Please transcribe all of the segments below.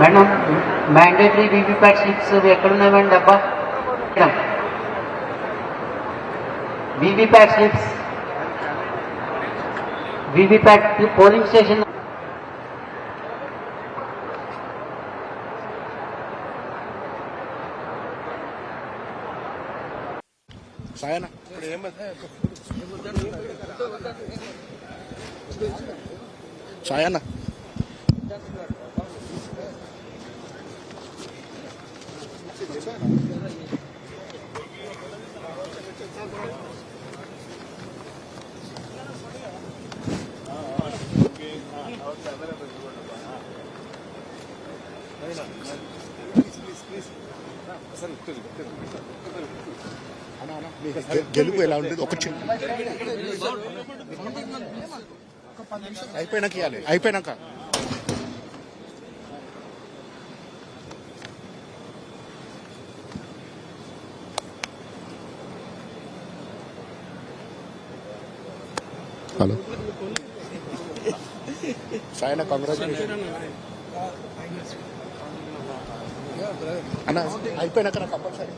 Madam mandatory VVPAT slips ఎక్కడున్నాయి madam డబ్బా madam VVPAT slips VVPAT polling station సాయన సాయన్న గె- గెలుపు ఎలా ఉంటుంది ఒక చిన్న అయిపోయినాక ఇవ్వాలి. అయిపోయినాక. హలో. సాయన కంగ్రాచులేషన్ అన్న అయిపోయినాక నాకు కంపల్సరీ.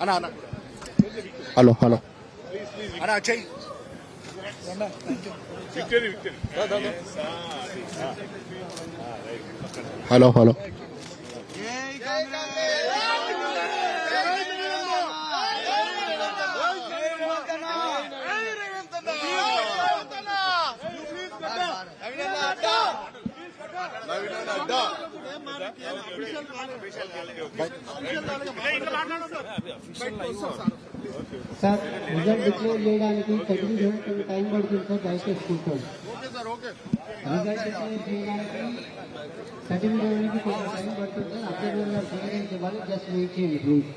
అన్న అన్న. Hello hello. అన్న చెయ్యి. Hello hello. Sir result declare చేయడానికి థర్టీ సెవెన్ టైం పడుతుంది సార్ దయచేసి కూర్చోండి రిజల్ట్ డిక్లేర్ చేయడానికి థర్టీ సెవెన్కి కొంచెం టైం పడుతుంది సార్ అభ్యర్థులు గారు సర్టిఫికేట్ ఇవ్వాలి జస్ట్ వెయిట్ చేయండి please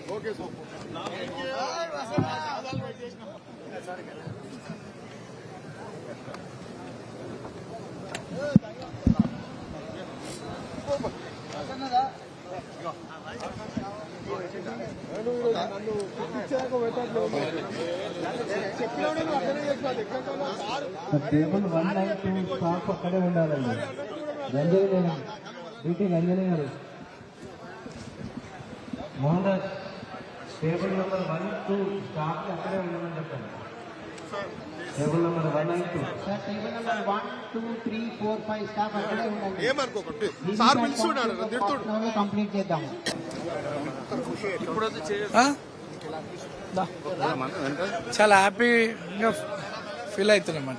Table one nine two staff అక్కడే ఉండాలండి. రంజని మేడం డ్యూటీ రంజని గారు Mohan Raj table number one two staff అక్కడే ఉండమని చెప్పండి. Table number one nine two. Sir table number one two three four five staff అక్కడే ఉండండి. ఏమనుకోకండి. సార్ పిలుచున్నాడు తిడుతుండు కంప్లీట్ చేద్దాము. చాలా హ్యాపీగా ఫీల్ అవుతున్నాం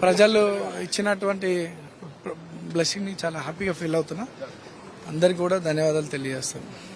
ప్రజలు ఇచ్చినటువంటి బ్లెస్సింగ్ని చాలా హ్యాపీగా ఫీల్ అవుతున్నా. అందరికి కూడా ధన్యవాదాలు తెలియజేస్తాను